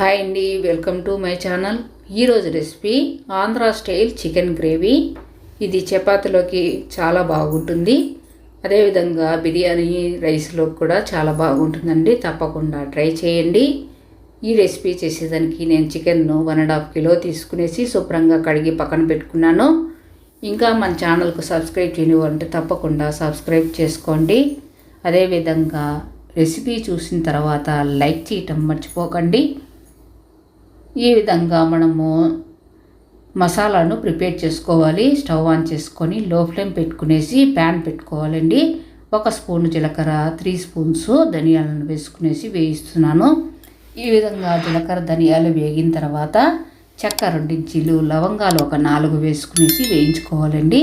Hi అండి welcome to my channel. ఈరోజు recipe Andhra style chicken gravy. ఇది చపాతీలోకి చాలా బాగుంటుంది. అదేవిధంగా బిర్యానీ రైస్లో కూడా చాలా బాగుంటుందండి. తప్పకుండా ట్రై చేయండి. ఈ రెసిపీ చేసేదానికి నేను చికెన్ను వన్ అండ్ హాఫ్ కిలో తీసుకునేసి శుభ్రంగా కడిగి పక్కన పెట్టుకున్నాను. ఇంకా మన ఛానల్కు సబ్స్క్రైబ్ చేయనివ్వంటే తప్పకుండా సబ్స్క్రైబ్ చేసుకోండి. అదేవిధంగా రెసిపీ చూసిన తర్వాత లైక్ చేయటం మర్చిపోకండి. ఈ విధంగా మనము మసాలాను ప్రిపేర్ చేసుకోవాలి. స్టవ్ ఆన్ చేసుకొని లో ఫ్లేమ్ పెట్టుకునేసి ప్యాన్ పెట్టుకోవాలండి. ఒక స్పూన్ జీలకర్ర త్రీ స్పూన్స్ ధనియాలను వేసుకునేసి వేయిస్తున్నాను. ఈ విధంగా జీలకర్ర ధనియాలు వేగిన తర్వాత చెక్క రెండించీలు లవంగాలు ఒక నాలుగు వేసుకునేసి వేయించుకోవాలండి.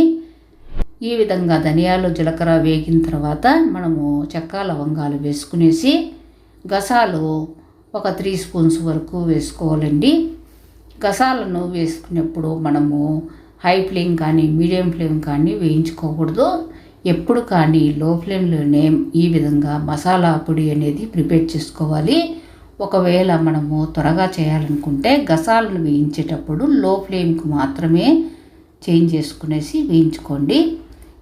ఈ విధంగా ధనియాలు జీలకర్ర వేగిన తర్వాత మనము చెక్క లవంగాలు వేసుకునేసి గసాలు ఒక త్రీ స్పూన్స్ వరకు వేసుకోవాలండి. గసాలను వేసుకునేప్పుడు మనము హై ఫ్లేమ్ కానీ మీడియం ఫ్లేమ్ కానీ వేయించుకోకూడదు. ఎప్పుడు కానీ లో ఫ్లేమ్లోనే ఈ విధంగా మసాలా పొడి అనేది ప్రిపేర్ చేసుకోవాలి. ఒకవేళ మనము త్వరగా చేయాలనుకుంటే గసాలను వేయించేటప్పుడు లో ఫ్లేమ్కి మాత్రమే చేంజ్ చేసుకునేసి వేయించుకోండి.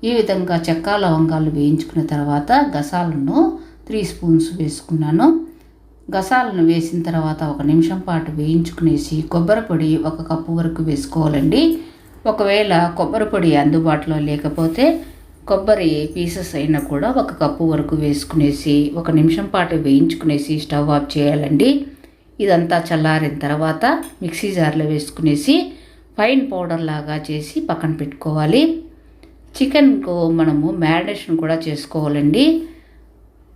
ఈ విధంగా చెక్క లవంగాలు వేయించుకున్న తర్వాత గసాలను త్రీ స్పూన్స్ వేసుకున్నాను. గసాలను వేసిన తర్వాత ఒక నిమిషం పాటు వేయించుకునేసి కొబ్బరి పొడి ఒక కప్పు వరకు వేసుకోవాలండి. ఒకవేళ కొబ్బరి పొడి అందుబాటులో లేకపోతే కొబ్బరి పీసెస్ అయినా కూడా ఒక కప్పు వరకు వేసుకునేసి ఒక నిమిషం పాటు వేయించుకునేసి స్టవ్ ఆఫ్ చేయాలండి. ఇదంతా చల్లారిన తర్వాత మిక్సీ జార్లో వేసుకునేసి ఫైన్ పౌడర్ లాగా చేసి పక్కన పెట్టుకోవాలి. చికెన్కు మనము మ్యారినేషన్ కూడా చేసుకోవాలండి.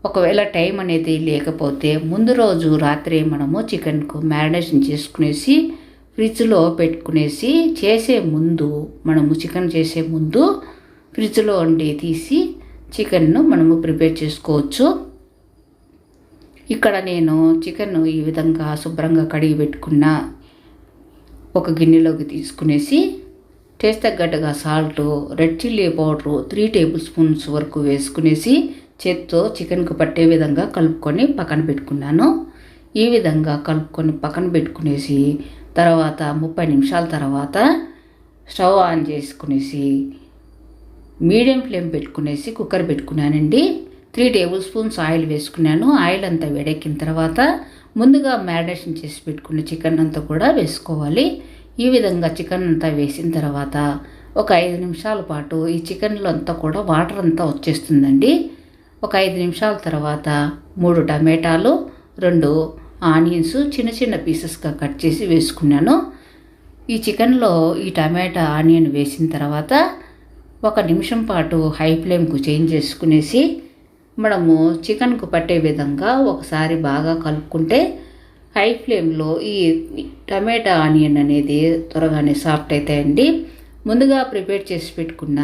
ఒకవేళ టైం అనేది లేకపోతే ముందు రోజు రాత్రి మనము చికెన్కు మ్యారినేషన్ చేసుకునేసి ఫ్రిడ్జ్లో పెట్టుకునేసి చేసే ముందు మనము చికెన్ చేసే ముందు ఫ్రిడ్జ్లో వండి తీసి చికెన్ను మనము ప్రిపేర్ చేసుకోవచ్చు. ఇక్కడ నేను చికెన్ ఈ విధంగా శుభ్రంగా కడిగి పెట్టుకున్న ఒక గిన్నెలోకి తీసుకునేసి టేస్ట్ తగ్గట్టుగా salt red chilli powder three tablespoons వరకు వేసుకునేసి చేత్తో చికెన్కు పట్టే విధంగా కలుపుకొని పక్కన పెట్టుకున్నాను. ఈ విధంగా కలుపుకొని పక్కన పెట్టుకునేసి తర్వాత ముప్పై నిమిషాల తర్వాత స్టవ్ ఆన్ చేసుకునేసి మీడియం ఫ్లేమ్ పెట్టుకునేసి కుక్కర్ పెట్టుకున్నానండి. త్రీ టేబుల్ స్పూన్స్ ఆయిల్ వేసుకున్నాను. ఆయిల్ అంతా వేడెక్కిన తర్వాత ముందుగా మ్యారినేషన్ చేసి పెట్టుకున్న చికెన్ అంతా కూడా వేసుకోవాలి. ఈ విధంగా చికెన్ అంతా వేసిన తర్వాత ఒక ఐదు నిమిషాల పాటు ఈ చికెన్లో అంతా కూడా వాటర్ అంతా వచ్చేస్తుందండి. ఒక ఐదు నిమిషాల తర్వాత మూడు టమాటాలు రెండు ఆనియన్స్ చిన్న చిన్న పీసెస్గా కట్ చేసి వేసుకున్నాను. ఈ చికెన్లో ఈ టమాటా ఆనియన్ వేసిన తర్వాత ఒక నిమిషం పాటు హై ఫ్లేమ్కు చేంజ్ చేసుకునేసి మనము చికెన్కు పట్టే విధంగా ఒకసారి బాగా కలుపుకుంటే హై ఫ్లేమ్లో ఈ టమాటా ఆనియన్ అనేది త్వరగానే సాఫ్ట్ అవుతాయండి ముందుగా ప్రిపేర్ చేసి పెట్టుకున్న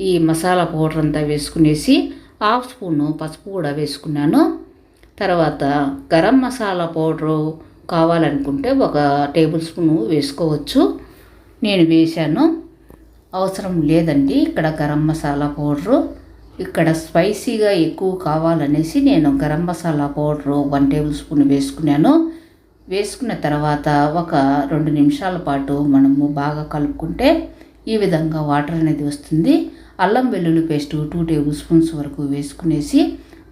ఈ మసాలా పౌడర్ అంతా వేసుకునేసి హాఫ్ స్పూను పసుపు కూడా వేసుకున్నాను. తర్వాత గరం మసాలా పౌడరు కావాలనుకుంటే ఒక టేబుల్ స్పూను వేసుకోవచ్చు. నేను వేశాను. అవసరం లేదండి ఇక్కడ గరం మసాలా పౌడరు. ఇక్కడ స్పైసీగా ఎక్కువ కావాలనేసి నేను garam masala powder one tablespoon వేసుకున్నాను. వేసుకున్న తర్వాత ఒక రెండు నిమిషాల పాటు మనము బాగా కలుపుకుంటే ఈ విధంగా వాటర్ అనేది వస్తుంది. అల్లం వెల్లుల్లి పేస్ట్ టూ టేబుల్ స్పూన్స్ వరకు వేసుకునేసి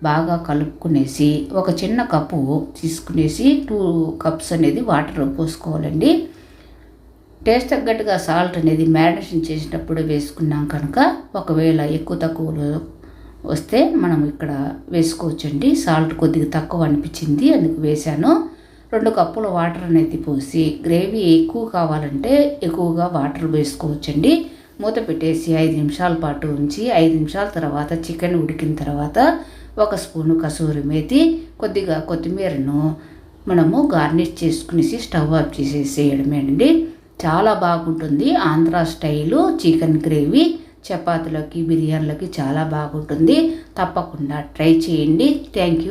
బాగా కలుపుకునేసి ఒక చిన్న కప్పు తీసుకునేసి టూ కప్స్ అనేది వాటర్ పోసుకోవాలండి. టేస్ట్ తగ్గట్టుగా సాల్ట్ అనేది మ్యారినేషన్ చేసేటప్పుడు వేసుకున్నాం కనుక ఒకవేళ ఎక్కువ తక్కువలో వస్తే మనం ఇక్కడ వేసుకోవచ్చండి. సాల్ట్ కొద్దిగా తక్కువ అనిపించింది అందుకు వేశాను. రెండు కప్పుల వాటర్ అనేది పోసి గ్రేవీ ఎక్కువ కావాలంటే ఎక్కువగా వాటర్ వేసుకోవచ్చండి. మూత పెట్టేసి ఐదు నిమిషాల పాటు ఉంచి ఐదు నిమిషాల తర్వాత చికెన్ ఉడికిన తర్వాత ఒక స్పూను కసూరి మేతి కొద్దిగా కొత్తిమీరను మనము గార్నిష్ చేసుకునేసి స్టవ్ ఆఫ్ చేసేసేయడమే అండి. చాలా బాగుంటుంది. ఆంధ్ర స్టైలు చికెన్ గ్రేవీ చపాతీలకి బిర్యానీలకి చాలా బాగుంటుంది. తప్పకుండా ట్రై చేయండి. Thank you.